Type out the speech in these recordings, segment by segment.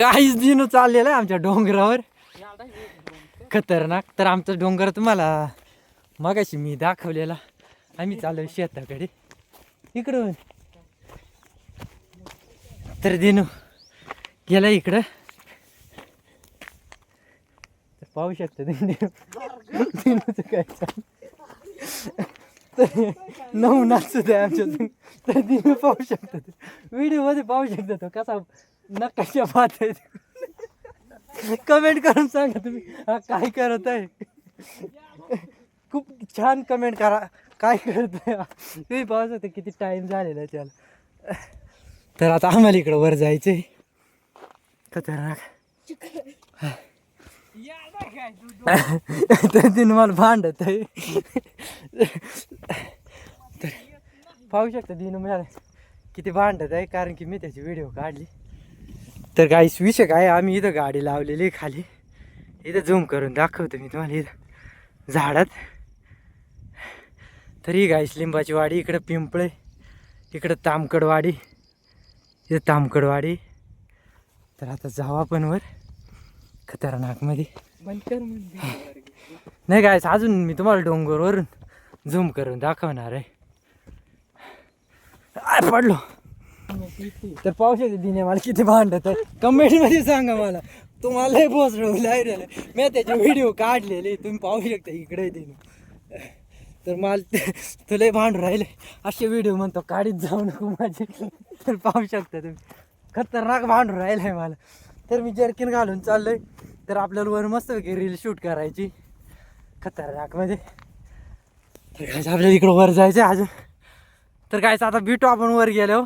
काहीच दिन चाललेलं आहे आमच्या डोंगरावर. खतरनाक. तर आमचा डोंगर तुम्हाला मगाशी मी दाखवलेला. आम्ही चाललो शेताकडे. इकडून. तर दिनू गेला इकडं. पाहू शकतो तुम्ही दिनूचं काय तर नऊ नाच आहे आमच्या तर दिनू पाहू शकतो. व्हिडिओमध्ये पाहू शकता तो कसा नकाशा पाहत आहे कमेंट करून सांगा तुम्ही. हा काय करत आहे? खूप छान कमेंट करा. काय करत आहे? तुम्ही पाहू शकता किती टाईम झालेला आहे त्याला. तर आता आम्हाला इकडं वर जायचंय. खतरनाक. तर दिन मला भांडत आहे. तर पाहू शकता दिन मला किती भांडत आहे कारण की मी त्याची व्हिडिओ काढली. तर काही विषय काय आम्ही इथं गाडी लावलेली आहे खाली. इथं झूम करून दाखवतो मी तुम्हाला इथं. झाडात. तरी गाईस लिंबाची वाडी इकडं पिंपळे इकडं तामकडवाडी इथं तामकडवाडी तर आता जाऊ आपण वर खतरनाकमध्ये. नाही काय अजून मी तुम्हाला डोंगरवरून झूम करून दाखवणार आहे. पडलो. तर पाहू शकते दिने मला किती भांडत आहे कमेंटमध्ये सांगा मला. तुम्हाला लय बोस राहिलेलं मी त्याचे व्हिडिओ काढलेले. तुम्ही पाहू शकता इकडे दिने तर मला तुला भांडू राहिले. असे व्हिडिओ म्हणतो काढीत जाऊ नको माझे. तर पाहू शकता तुम्ही. खतरनाक भांडू राहिलंय मला. तर मी जर्किन घालून चाललोय. तर आपल्याला वर मस्त रील शूट करायची. खतरनाकमध्ये म्हणजे. तर काय आपल्याला इकडं वर जायचं आहे अजून. तर कायच आता भेटू आपण वर गेलो.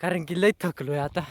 कारण की लई थकलोय आता.